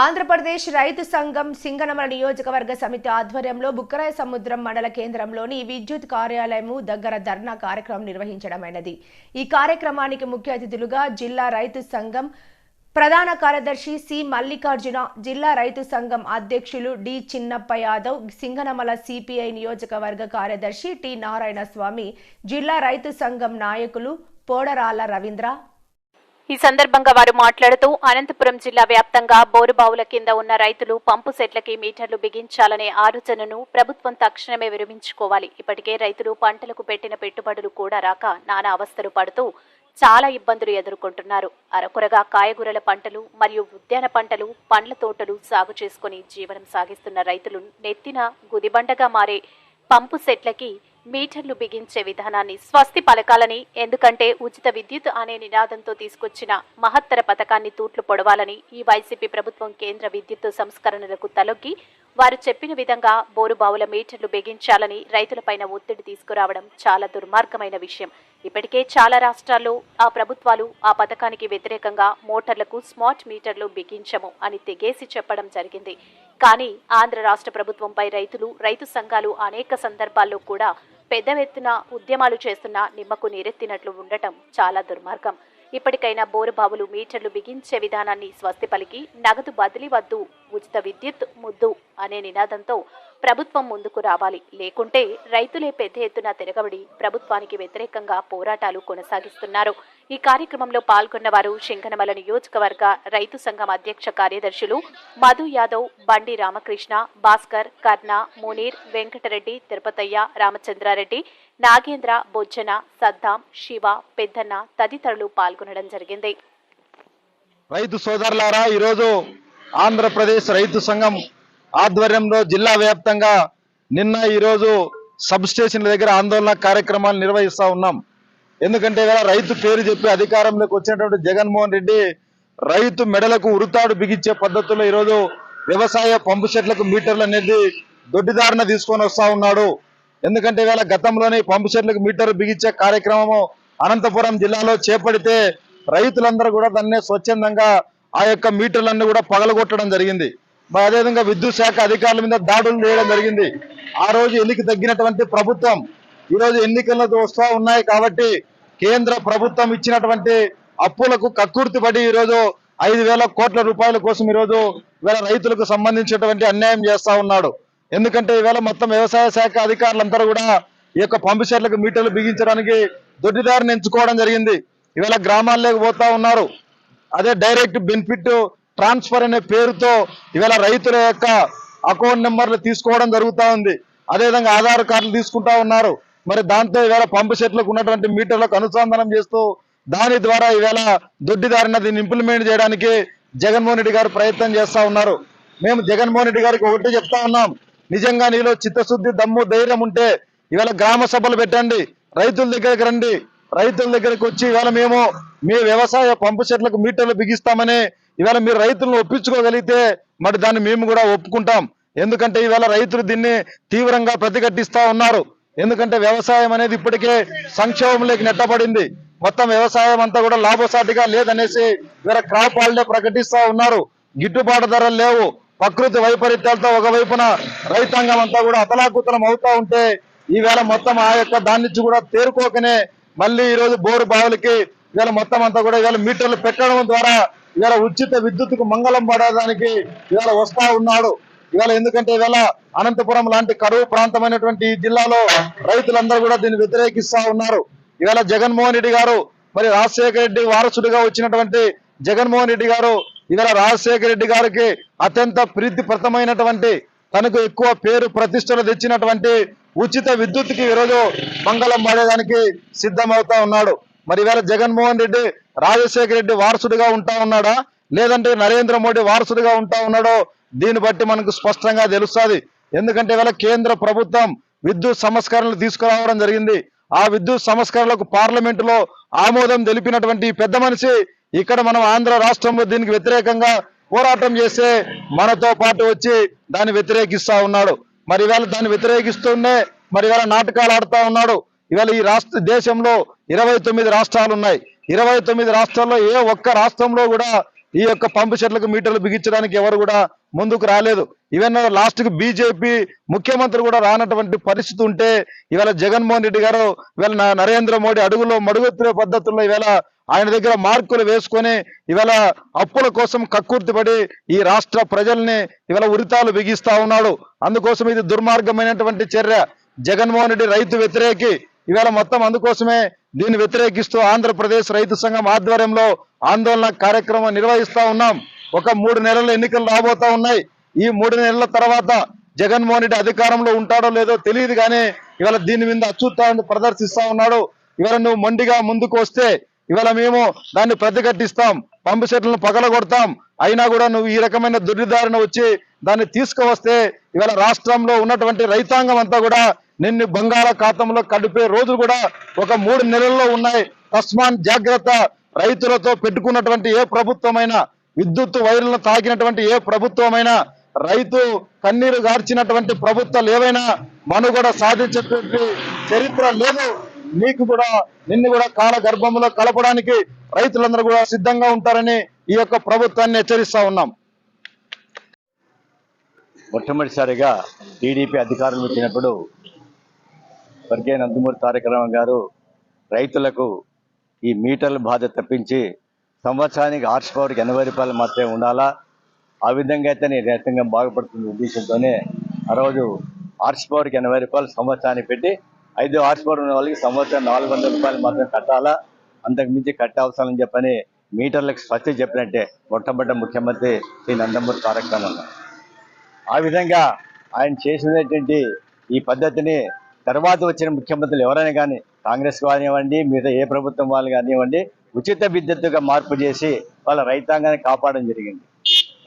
ఆంధ్రప్రదేశ్ రైతు సంఘం సింగనమల నియోజకవర్గ సమితి ఆధ్వర్యంలో బుక్కరాయ సముద్రం మండల కేంద్రంలోని విద్యుత్ కార్యాలయము దగ్గర ధర్నా కార్యక్రమం నిర్వహించడమైనది. ఈ కార్యక్రమానికి ముఖ్య అతిథులుగా జిల్లా రైతు సంఘం ప్రధాన కార్యదర్శి సి మల్లికార్జున జిల్లా రైతు సంఘం అధ్యక్షులు డి చిన్నప్ప యాదవ్ సింగనమల సిపిఐ నియోజకవర్గ కార్యదర్శి టి నారాయణ స్వామి జిల్లా రైతు సంఘం నాయకులు పోడరాల రవీంద్ర ఈ సందర్భంగా వారు మాట్లాడుతూ అనంతపురం జిల్లా వ్యాప్తంగా బోరుబావుల కింద ఉన్న రైతులు పంపు సెట్లకి మీటర్లు బిగించాలనే ఆలోచనను ప్రభుత్వం తక్షణమే విరమించుకోవాలి. ఇప్పటికే రైతులు పంటలకు పెట్టిన పెట్టుబడులు కూడా రాక నానా అవస్థలు పడుతూ చాలా ఇబ్బందులు ఎదుర్కొంటున్నారు. అరకొరగా కాయగూరల పంటలు మరియు ఉద్యాన పంటలు పండ్ల తోటలు సాగు చేసుకుని జీవనం సాగిస్తున్న రైతులు నెత్తిన గుదిబండగా మారే పంపు సెట్లకి మీటర్లు బిగించే విధానాన్ని స్వస్తి పలకాలని ఎందుకంటే ఉచిత విద్యుత్ అనే నినాదంతో తీసుకొచ్చిన మహత్తర పథకాన్ని తూట్లు పొడవాలని ఈ వైసీపీ ప్రభుత్వం కేంద్ర విద్యుత్ సంస్కరణలకు తలొగ్గి వారు చెప్పిన విధంగా బోరుబావుల మీటర్లు బిగించాలని రైతులపైన ఒత్తిడి తీసుకురావడం చాలా దుర్మార్గమైన విషయం. ఇప్పటికే చాలా రాష్ట్రాల్లో ఆ ప్రభుత్వాలు ఆ పథకానికి వ్యతిరేకంగా మోటార్లకు స్మార్ట్ మీటర్లు బిగించము అని తెగేసి చెప్పడం జరిగింది. కానీ ఆంధ్ర రాష్ట్ర ప్రభుత్వంపై రైతులు రైతు సంఘాలు అనేక సందర్భాల్లో కూడా పెద్ద ఎత్తున ఉద్యమాలు చేస్తున్న నిమ్మకు నీరెత్తినట్లు ఉండటం చాలా దుర్మార్గం. ఇప్పటికైనా బోరుబావులు మీటర్లు బిగించే విధానాన్ని స్వస్తి పలికి నగదు బదిలీ వద్దు ఉచిత విద్యుత్ ముద్దు అనే నినాదంతో ప్రభుత్వం ముందుకు రావాలి. లేకుంటే రైతులే పెద్ద ఎత్తున తిరగబడి ప్రభుత్వానికి వ్యతిరేకంగా పోరాటాలు కొనసాగిస్తున్నారు. ఈ కార్యక్రమంలో పాల్గొన్న వారు శంకనమల నియోజకవర్గ రైతు సంఘం అధ్యక్ష కార్యదర్శులు మధు యాదవ్ బండి రామకృష్ణ భాస్కర్ కర్ణ మునీర్ వెంకటరెడ్డి తిరుపతయ్య రామచంద్రారెడ్డి నాగేంద్ర బొజ్జన సద్దాం శివ పెద్దన్న తదితరులు పాల్గొనడం జరిగింది. రైతు సోదరులారా ఈరోజు ఆంధ్రప్రదేశ్ రైతు సంఘం ఆధ్వర్యంలో జిల్లా వ్యాప్తంగా నిన్న ఈరోజు సబ్ స్టేషన్ల దగ్గర ఆందోళన కార్యక్రమాలు నిర్వహిస్తా ఉన్నాం. ఎందుకంటే ఇవాళ రైతు పేరు చెప్పి అధికారంలోకి వచ్చినటువంటి జగన్మోహన్ రెడ్డి రైతు మెడలకు ఉరుతాడు బిగించే పద్ధతుల్లో ఈరోజు వ్యవసాయ పంపు సెట్లకు మీటర్లు అనేది దొడ్డిదారిన తీసుకొని వస్తా ఉన్నాడు. ఎందుకంటే ఇవాళ గతంలోనే పంపు సెట్లకు మీటర్లు బిగించే కార్యక్రమము అనంతపురం జిల్లాలో చేపడితే రైతులందరూ కూడా దాన్ని స్వచ్ఛందంగా ఆ యొక్క మీటర్లన్నీ కూడా పగలగొట్టడం జరిగింది. మరి అదేవిధంగా విద్యుత్ శాఖ అధికారుల మీద దాడులు చేయడం జరిగింది. ఆ రోజు ఎలికి తగ్గినటువంటి ప్రభుత్వం ఈరోజు రోజు వస్తూ ఉన్నాయి కాబట్టి కేంద్ర ప్రభుత్వం ఇచ్చినటువంటి అప్పులకు కక్కుర్తి పడి ఈ రోజు ఐదు వేల కోట్ల రూపాయల కోసం ఈరోజు ఇవాళ రైతులకు సంబంధించినటువంటి అన్యాయం చేస్తూ ఉన్నాడు. ఎందుకంటే ఈవేళ మొత్తం వ్యవసాయ శాఖ అధికారులందరూ కూడా ఈ యొక్క పంపు మీటర్లు బిగించడానికి దొడ్డిదారిని ఎంచుకోవడం జరిగింది. ఇవాళ గ్రామాల్లోకి పోతా ఉన్నారు. అదే డైరెక్ట్ బెనిఫిట్ ట్రాన్స్ఫర్ అనే పేరుతో ఇవాళ రైతుల యొక్క అకౌంట్ నెంబర్లు తీసుకోవడం జరుగుతూ ఉంది. అదేవిధంగా ఆధార్ కార్డులు తీసుకుంటా ఉన్నారు. మరి దాంతో ఈవేళ పంపు సెట్లకు ఉన్నటువంటి మీటర్లకు అనుసంధానం చేస్తూ దాని ద్వారా ఈవేళ దొడ్డిదారిన దీన్ని ఇంప్లిమెంట్ చేయడానికి జగన్మోహన్ రెడ్డి గారు ప్రయత్నం చేస్తా ఉన్నారు. మేము జగన్మోహన్ రెడ్డి గారికి ఒకటి చెప్తా ఉన్నాం. నిజంగా నీలో చిత్తశుద్ధి దమ్ము ధైర్యం ఉంటే ఇవాళ గ్రామ సభలు పెట్టండి. రైతుల దగ్గరికి రండి. రైతుల దగ్గరికి వచ్చి ఇవాళ మేము మీ వ్యవసాయ పంపు సెట్లకు మీటర్లు బిగిస్తామని ఇవాళ మీరు రైతులను ఒప్పించుకోగలిగితే మరి దాన్ని మేము కూడా ఒప్పుకుంటాం. ఎందుకంటే ఇవాళ రైతులు దీన్ని తీవ్రంగా ప్రతిఘటిస్తా ఉన్నారు. ఎందుకంటే వ్యవసాయం అనేది ఇప్పటికే సంక్షోభంలోకి నెట్టబడింది. మొత్తం వ్యవసాయం అంతా కూడా లాభసాటిగా లేదనేసి ఇవాళ క్రాప్ హాలిడే ప్రకటిస్తా ఉన్నారు. గిట్టుబాటు ధరలు లేవు. ప్రకృతి వైపరీత్యాలతో ఒకవైపున రైతాంగం అంతా కూడా అతలాకుతలం అవుతా ఉంటే ఈవేళ మొత్తం ఆ యొక్క దాని నుంచి కూడా తేరుకోకనే మళ్ళీ ఈ రోజు బోరు బావులకి ఇవాళ మొత్తం అంతా కూడా ఇవాళ మీటర్లు పెట్టడం ద్వారా ఇవాళ ఉచిత విద్యుత్కు మంగళం పడడానికి ఇవాళ వస్తా ఉన్నాడు. ఇవాళ ఎందుకంటే ఇవాళ అనంతపురం లాంటి కరువు ప్రాంతమైనటువంటి జిల్లాలో రైతులందరూ కూడా దీన్ని వ్యతిరేకిస్తా ఉన్నారు. ఇవాళ జగన్మోహన్ రెడ్డి గారు మరి రాజశేఖర రెడ్డి వారసుడిగా వచ్చినటువంటి జగన్మోహన్ రెడ్డి గారు ఇవాళ రాజశేఖర రెడ్డి గారికి అత్యంత ప్రీతిప్రతమైనటువంటి తనకు ఎక్కువ పేరు ప్రతిష్టలు తెచ్చినటువంటి ఉచిత విద్యుత్కి ఈరోజు మంగళం పడేదానికి సిద్ధమవుతా ఉన్నాడు. మరి ఇవాళ జగన్మోహన్ రెడ్డి రాజశేఖర రెడ్డి వారసుడిగా ఉంటా ఉన్నాడా? లేదంటే నరేంద్ర మోడీ వారసుడిగా ఉంటా ఉన్నాడో? దీన్ని బట్టి మనకు స్పష్టంగా తెలుస్తుంది. ఎందుకంటే ఇవాళ కేంద్ర ప్రభుత్వం విద్యుత్ సంస్కరణలు తీసుకురావడం జరిగింది. ఆ విద్యుత్ సంస్కరణలకు పార్లమెంట్లో ఆమోదం తెలిపినటువంటి పెద్ద మనిషి ఇక్కడ మనం ఆంధ్ర రాష్ట్రంలో దీనికి వ్యతిరేకంగా పోరాటం చేస్తే మనతో పాటు వచ్చి దాన్ని వ్యతిరేకిస్తా ఉన్నాడు. మరి ఇవాళ దాన్ని వ్యతిరేకిస్తూనే మరి ఇవాళ నాటకాలు ఆడుతా ఉన్నాడు. ఇవాళ ఈ రాష్ట్ర దేశంలో ఇరవై తొమ్మిది రాష్ట్రాలు ఉన్నాయి. ఇరవై తొమ్మిది రాష్ట్రాల్లో ఏ ఒక్క రాష్ట్రంలో కూడా ఈ యొక్క పంపు సెట్లకు మీటర్లు బిగించడానికి ఎవరు కూడా ముందుకు రాలేదు. ఈవెన్ లాస్ట్కి బీజేపీ ముఖ్యమంత్రి కూడా రానటువంటి పరిస్థితి ఉంటే ఇవాళ జగన్మోహన్ రెడ్డి గారు ఇవాళ నరేంద్ర మోడీ అడుగులో మడుగుతున్న పద్ధతుల్లో ఇవాళ ఆయన దగ్గర మార్కులు వేసుకొని ఇవాళ అప్పుల కోసం కక్కుర్తిపడి ఈ రాష్ట్ర ప్రజల్ని ఇవాళ ఉరితాలు బిగిస్తా ఉన్నాడు. అందుకోసం ఇది దుర్మార్గమైనటువంటి చర్య. జగన్మోహన్ రెడ్డి రైతు వ్యతిరేకి ఇవాళ మొత్తం అందుకోసమే దీన్ని వ్యతిరేకిస్తూ ఆంధ్రప్రదేశ్ రైతు సంఘం ఆధ్వర్యంలో ఆందోళన కార్యక్రమం నిర్వహిస్తా ఉన్నాం. ఒక మూడు నెలల ఎన్నికలు రాబోతా ఉన్నాయి. ఈ మూడు నెలల తర్వాత జగన్మోహన్ రెడ్డి అధికారంలో ఉంటాడో లేదో తెలియదు కానీ ఇవాళ దీని మీద అచ్యుత్తాన్ని ప్రదర్శిస్తా ఉన్నాడు. ఇవాళ నువ్వు మొండిగా ముందుకు వస్తే ఇవాళ మేము దాన్ని ప్రతిఘటిస్తాం. పంపు సెట్లను పగలగొడతాం. అయినా కూడా నువ్వు ఈ రకమైన దుర్నిధారణ వచ్చి దాన్ని తీసుకువస్తే ఇవాళ రాష్ట్రంలో ఉన్నటువంటి రైతాంగం అంతా కూడా నిన్ను బంగాళాఖాతంలో కడిపే రోజులు కూడా ఒక మూడు నెలల్లో ఉన్నాయి. తస్మాన్ జాగ్రత్త. రైతులతో పెట్టుకున్నటువంటి ఏ ప్రభుత్వమైనా విద్యుత్ వైర్లను తాకినటువంటి ఏ ప్రభుత్వమైనా రైతు కన్నీరు గార్చినటువంటి ప్రభుత్వాలు ఏవైనా మనుగడ సాధించేటువంటి చరిత్ర లేదు. నీకు కూడా నిన్ను కూడా కాల గర్భంలో కలపడానికి రైతులందరూ కూడా సిద్ధంగా ఉంటారని ఈ యొక్క ప్రభుత్వాన్ని హెచ్చరిస్తా ఉన్నాం. మొట్టమొదటిసారిగా టీడీపీ అధికారులు వచ్చినప్పుడు స్వర్గీయ నందమూరి తారక గారు రైతులకు ఈ మీటర్ల బాధ తప్పించి సంవత్సరానికి హార్స్ పవర్కి ఎనభై రూపాయలు మాత్రమే ఉండాలా? ఆ విధంగా అయితే నేను రైతాంగం బాగుపడుతున్న ఉద్దేశంతోనే ఆ రోజు హార్స్ పవర్కి ఎనభై రూపాయలు సంవత్సరానికి పెట్టి ఐదు హార్స్ పవర్ ఉన్న వాళ్ళకి సంవత్సరం నాలుగు వందల రూపాయలు మాత్రం కట్టాలా? అంతకు మించి కట్టే అవసరం అని చెప్పని మీటర్లకు స్వచ్ఛ చెప్పినట్టే మొట్టమొదటి ముఖ్యమంత్రి శ్రీ నందమూరి తారక రామారావు ఆ విధంగా ఆయన చేసినటువంటి ఈ పద్ధతిని తర్వాత వచ్చిన ముఖ్యమంత్రులు ఎవరైనా కానీ కాంగ్రెస్ కానివ్వండి మిగతా ఏ ప్రభుత్వం వాళ్ళు కానివ్వండి ఉచిత విద్యుత్తుగా మార్పు చేసి వాళ్ళ రైతాంగాన్ని కాపాడడం జరిగింది.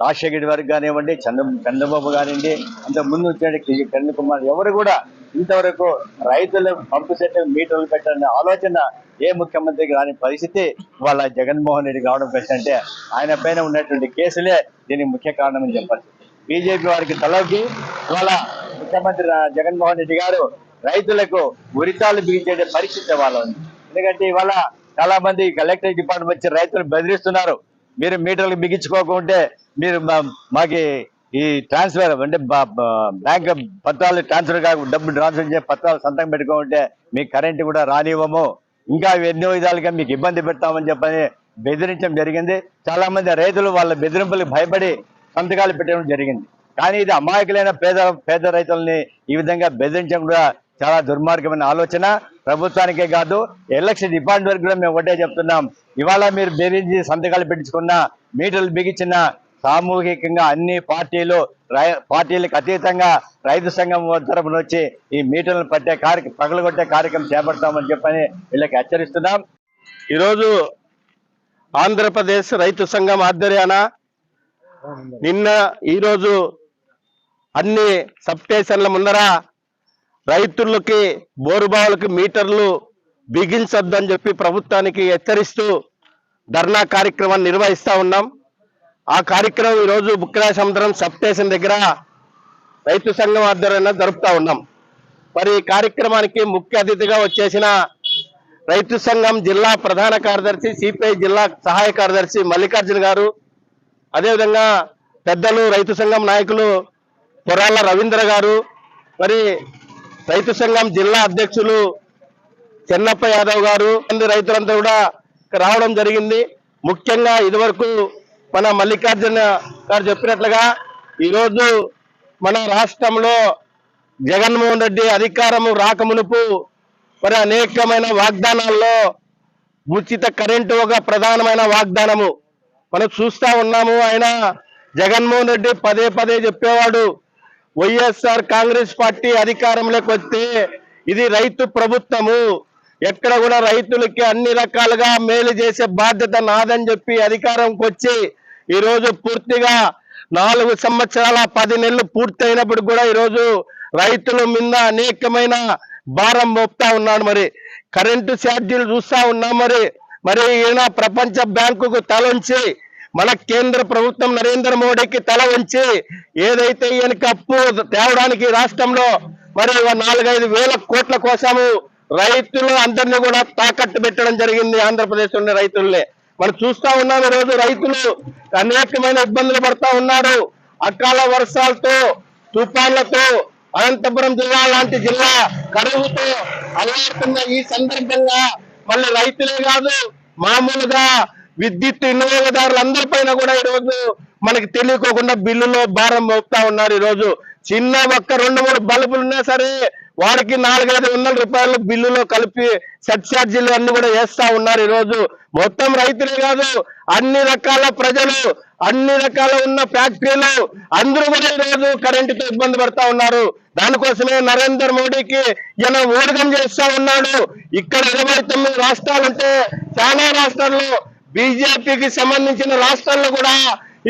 రాజశేఖర్ వారికి కానివ్వండి చంద్ర చంద్రబాబు కానివ్వండి అంత ముందు వచ్చిన కిరణ్ కుమార్ ఎవరు కూడా ఇంతవరకు రైతులు పంపు సెట్ మీటర్లు పెట్టాలనే ఆలోచన ఏ ముఖ్యమంత్రికి రాని పరిస్థితి వాళ్ళ జగన్మోహన్ రెడ్డి కావడం అంటే ఆయన పైన ఉన్నటువంటి కేసులే దీనికి ముఖ్య కారణం అని చెప్పాలి బీజేపీ వారికి తలకి ఇవాళ ముఖ్యమంత్రి జగన్మోహన్ రెడ్డి గారు రైతులకు ఉరితాలు బిగించే పరిస్థితి వాళ్ళ ఉంది ఎందుకంటే ఇవాళ చాలా మంది కలెక్టరేట్ డిపార్ట్మెంట్ వచ్చి రైతులు బెదిరిస్తున్నారు. మీరు మీటర్లు బిగించుకోకుంటే మీరు మా- మాకి ఈ ట్రాన్స్ఫర్ అంటే బ్యాంక్ పత్రాలు ట్రాన్స్ఫర్ కాక డబ్బు ట్రాన్స్ఫర్ చేసే పత్రాలు సంతకం పెట్టుకోకుంటే మీకు కరెంటు కూడా రానివ్వము. ఇంకా ఎన్నో విధాలుగా మీకు ఇబ్బంది పెడతామని చెప్పని బెదిరించడం జరిగింది. చాలా మంది రైతులు వాళ్ళ బెదిరింపులకు భయపడి సంతకాలు పెట్టడం జరిగింది. కానీ ఇది అమాయకులైన పేద పేద రైతుల్ని ఈ విధంగా బెదిరించడం కూడా చాలా దుర్మార్గమైన ఆలోచన. ప్రభుత్వానికే కాదు ఎలక్షన్ డిపార్ట్మెంట్ కూడా మేము ఒకటే చెప్తున్నాం. ఇవాళ మీరు బెదిరించి సంతకాలు పెట్టించుకున్న మీటర్లు బిగించిన సామూహికంగా అన్ని పార్టీలు రై- పార్టీలకు అతీతంగా రైతు సంఘం తరపున వచ్చి ఈ మీటర్లను పట్టే కార్య పగలగొట్టే కార్యక్రమం చేపడతామని చెప్పని వీళ్ళకి హెచ్చరిస్తున్నాం. ఈరోజు ఆంధ్రప్రదేశ్ రైతు సంఘం ఆధ్వర్యాన నిన్న ఈరోజు అన్ని సబ్ స్టేషన్ల ముందర రైతులకి బోరుబావులకి మీటర్లు బిగించొద్దని చెప్పి ప్రభుత్వానికి హెచ్చరిస్తూ ధర్నా కార్యక్రమాన్ని నిర్వహిస్తూ ఉన్నాం. ఆ కార్యక్రమం ఈరోజు బుక్కరాయ సముద్రం సబ్ స్టేషన్ దగ్గర రైతు సంఘం ఆధ్వర్యంలో జరుపుతూ ఉన్నాం. మరి ఈ కార్యక్రమానికి ముఖ్య అతిథిగా వచ్చేసిన రైతు సంఘం జిల్లా ప్రధాన కార్యదర్శి సిపిఐ జిల్లా సహాయ కార్యదర్శి మల్లికార్జున గారు అదేవిధంగా పెద్దలు రైతు సంఘం నాయకులు పొరాల రవీంద్ర గారు మరి రైతు సంఘం జిల్లా అధ్యక్షులు చెన్నప్ప యాదవ్ గారు మంది రైతులంతా కూడా రావడం జరిగింది. ముఖ్యంగా ఇదివరకు మన మల్లికార్జున గారు చెప్పినట్లుగా ఈరోజు మన రాష్ట్రంలో జగన్మోహన్ రెడ్డి అధికారము రాకమునుపు మరి అనేకమైన వాగ్దానాల్లో ఉచిత కరెంటు ఒక ప్రధానమైన వాగ్దానము. మనం చూస్తా ఉన్నాము ఆయన జగన్మోహన్ రెడ్డి పదే పదే చెప్పేవాడు వైఎస్ఆర్ కాంగ్రెస్ పార్టీ అధికారంలోకి వస్తే ఇది రైతు ప్రభుత్వము. ఎక్కడ కూడా రైతులకి అన్ని రకాలుగా మేలు చేసే బాధ్యత నాదని చెప్పి అధికారంకి వచ్చి ఈరోజు పూర్తిగా నాలుగు సంవత్సరాల పది నెలలు పూర్తయినప్పుడు కూడా ఈరోజు రైతుల మీద అనేకమైన భారం మోపుతా ఉన్నాడు మరి. కరెంటు ఛార్జీలు చూస్తా ఉన్నాం మరి మరి ఈయన ప్రపంచ బ్యాంకుకు తలంచి మన కేంద్ర ప్రభుత్వం నరేంద్ర మోడీకి తల వంచి ఏదైతే ఈయనకి అప్పు తేవడానికి రాష్ట్రంలో మరి నాలుగైదు వేల కోట్ల కోసము రైతులు అందరినీ కూడా తాకట్టు పెట్టడం జరిగింది ఆంధ్రప్రదేశ్ ఉండే రైతుల్ని. మనం చూస్తా ఉన్నాం ఈరోజు రోజు రైతులు అనేకమైన ఇబ్బందులు పడతా ఉన్నారు. అకాల వర్షాలతో తుఫాన్లతో అనంతపురం జిల్లా లాంటి జిల్లా కరువుతో అల్లాడుతున్న ఈ సందర్భంగా మళ్ళీ రైతులే కాదు మామూలుగా విద్యుత్ వినియోగదారులందరిపైన కూడా ఈ రోజు మనకి తెలియకోకుండా బిల్లులో భారం మోపుతా ఉన్నారు. ఈ రోజు చిన్న ఒక్క రెండు మూడు బల్బులు ఉన్నా సరే వాడికి నాలుగైదు వందల రూపాయలు బిల్లులో కలిపి సెట్ ఛార్జీలు అన్ని కూడా వేస్తా ఉన్నారు ఈ రోజు మొత్తం రైతులే కాదు అన్ని రకాల ప్రజలు అన్ని రకాల ఉన్న ఫ్యాక్టరీలు అందరూ కూడా ఈరోజు రోజు కరెంటుతో ఇబ్బంది పడతా ఉన్నారు. దానికోసమే నరేంద్ర మోడీకి ఈయన ఊరగం చేస్తా ఉన్నాడు. ఇక్కడ ఇరవై తొమ్మిది రాష్ట్రాలుంటే చాలా రాష్ట్రాల్లో బీజేపీకి సంబంధించిన రాష్ట్రాల్లో కూడా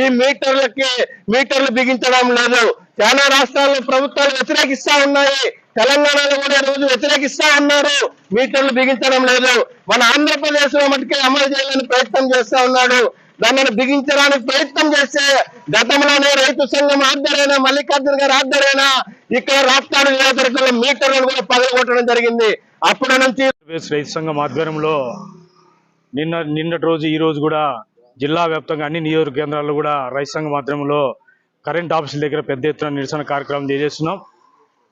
ఈ మీటర్లకి మీటర్లు బిగించడం లేదు. చాలా రాష్ట్రాల్లో ప్రభుత్వాలు వ్యతిరేకిస్తా ఉన్నాయి. తెలంగాణలో కూడా రోజు వ్యతిరేకిస్తా ఉన్నారు. మీటర్లు బిగించడం లేదు. మన ఆంధ్రప్రదేశ్లో మటుకే అమలు చేయాలని ప్రయత్నం చేస్తా ఉన్నాడు. దానిని బిగించడానికి ప్రయత్నం చేస్తే గతంలోనే రైతు సంఘం ఆధ్వర్యన మల్లికార్జున గారి ఆధ్వర్యన ఇక్కడ రాష్ట్రాల నియోజకవర్గంలో మీటర్లను కూడా పగలగొట్టడం జరిగింది. అప్పటి నుంచి రైతు సంఘం ఆధ్వర్యంలో నిన్న నిన్నటి రోజు ఈరోజు కూడా జిల్లా వ్యాప్తంగా అన్ని నియోజక కేంద్రాల్లో కూడా రైతు సంఘం ఆధ్వర్యంలో కరెంట్ ఆఫీసుల దగ్గర పెద్ద ఎత్తున నిరసన కార్యక్రమం చేస్తున్నాం.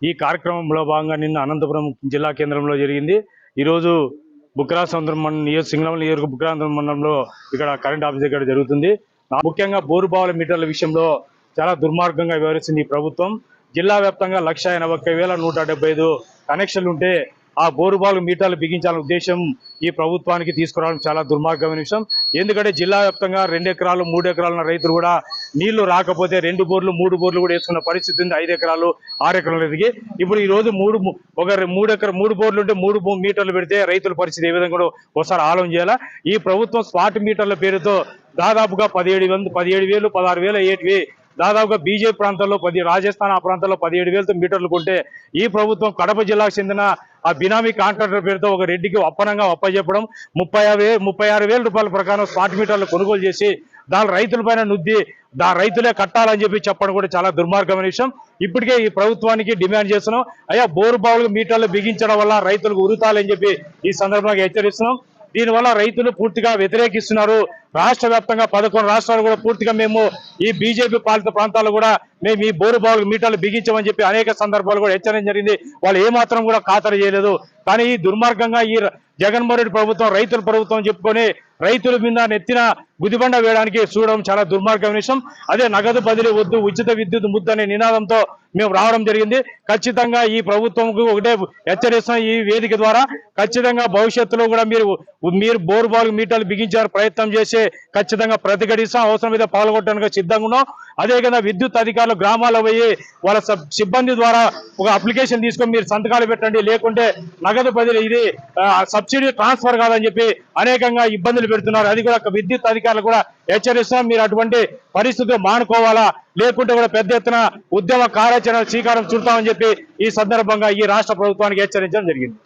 ఈ కార్యక్రమంలో భాగంగా నిన్న అనంతపురం జిల్లా కేంద్రంలో జరిగింది. ఈరోజు బుక్రా సముద్రం మండలం నియోజక సింగళం నియోజక బుక్రాంధ్రం మండలంలో ఇక్కడ కరెంట్ ఆఫీస్ దగ్గర జరుగుతుంది. నా- ముఖ్యంగా బోరుబావుల మీటర్ల విషయంలో చాలా దుర్మార్గంగా వ్యవహరిస్తుంది ఈ ప్రభుత్వం. జిల్లా వ్యాప్తంగా లక్ష ఎనభై ఒక్క వేల నూట డెబ్బై ఐదు కనెక్షన్లు ఉంటే ఆ బోరుబాలు మీటర్లు బిగించాలనే ఉద్దేశం ఈ ప్రభుత్వానికి తీసుకురావడం చాలా దుర్మార్గమైన విషయం. ఎందుకంటే జిల్లా వ్యాప్తంగా రెండు ఎకరాలు మూడు ఎకరాలున్న రైతులు కూడా నీళ్ళు రాకపోతే రెండు బోర్లు మూడు బోర్లు కూడా వేసుకున్న పరిస్థితి ఉంది. ఐదు ఎకరాలు ఆరు ఎకరాలు ఎదిగి ఇప్పుడు ఈ రోజు మూడు ఒక మూడు ఎకర మూడు బోర్లు ఉంటే మూడు మీటర్లు పెడితే రైతుల పరిస్థితి ఏ విధంగా కూడా ఒకసారి ఆలోచన చేయాలా? ఈ ప్రభుత్వం స్మార్ట్ మీటర్ల పేరుతో దాదాపుగా పదిహేడు వంద పదిహేడు వేలు పదహారు వేలు ఏటివి దాదాపుగా బీజేపీ ప్రాంతాల్లో పది రాజస్థాన్ ఆ ప్రాంతాల్లో పదిహేడు వేలతో మీటర్లు కొంటే ఈ ప్రభుత్వం కడప జిల్లాకు చెందిన ఆ బినామీ కాంట్రాక్టర్ పేరుతో ఒక రెడ్డికి అప్పనంగా అప్పచెప్పడం ముప్పై ముప్పై ఆరు వేల రూపాయల ప్రకారం స్మార్ట్ మీటర్లు కొనుగోలు చేసి దాని రైతుల పైన నుద్ది దా రైతులే కట్టాలని చెప్పి చెప్పడం కూడా చాలా దుర్మార్గమైన విషయం. ఇప్పటికే ఈ ప్రభుత్వానికి డిమాండ్ చేస్తున్నాం. అయ్యా బోరు బావులు మీటర్లు బిగించడం వల్ల రైతులకు ఉరుతాలని చెప్పి ఈ సందర్భంగా హెచ్చరిస్తున్నాం. దీనివల్ల రైతులు పూర్తిగా వ్యతిరేకిస్తున్నారు. రాష్ట్ర వ్యాప్తంగా పదకొండు రాష్ట్రాలు కూడా పూర్తిగా మేము ఈ బీజేపీ పాలిత ప్రాంతాలు కూడా మేము ఈ బోరు బావులు మీటర్లు బిగించమని చెప్పి అనేక సందర్భాలు కూడా హెచ్చరించడం జరిగింది. వాళ్ళు ఏమాత్రం కూడా ఖాతరు చేయలేదు. కానీ ఈ దుర్మార్గంగా ఈ జగన్మోహన్ రెడ్డి ప్రభుత్వం రైతుల ప్రభుత్వం చెప్పుకొని రైతుల మీద నెత్తిన గుదిబండ వేయడానికి చూడడం చాలా దుర్మార్గమైన విషయం. అదే నగదు బదిలీ వద్దు ఉచిత విద్యుత్ ముద్దు అనే నినాదంతో మేము రావడం జరిగింది. ఖచ్చితంగా ఈ ప్రభుత్వంకు ఒకటే హెచ్చరిస్తున్నాం ఈ వేదిక ద్వారా. ఖచ్చితంగా భవిష్యత్తులో కూడా మీరు మీరు బోరు బాల్ మీటర్లు బిగించారు ప్రయత్నం చేసి ఖచ్చితంగా ప్రతిఘటిస్తాం. అవసరం మీద పాల్గొనడానికి సిద్ధంగా ఉన్నాం. అదే విధంగా విద్యుత్ అధికారులు గ్రామాల్లో పోయి వాళ్ళ సబ్- సిబ్బంది ద్వారా ఒక అప్లికేషన్ తీసుకొని మీరు సంతకాలు పెట్టండి. లేకుంటే నగదు బదిలీ ఇది సబ్సిడీ ట్రాన్స్ఫర్ కాదని చెప్పి అనేకంగా ఇబ్బందులు పెడుతున్నారు. అది కూడా విద్యుత్ అధికారులు కూడా హెచ్చరిస్తున్నాం. మీరు అటువంటి పరిస్థితులు మానుకోవాలా? లేకుంటే కూడా పెద్ద ఎత్తున ఉద్యమ కార్యాచరణ శ్రీకారం చుడతామని చెప్పి ఈ సందర్భంగా ఈ రాష్ట్ర ప్రభుత్వానికి హెచ్చరించడం జరిగింది.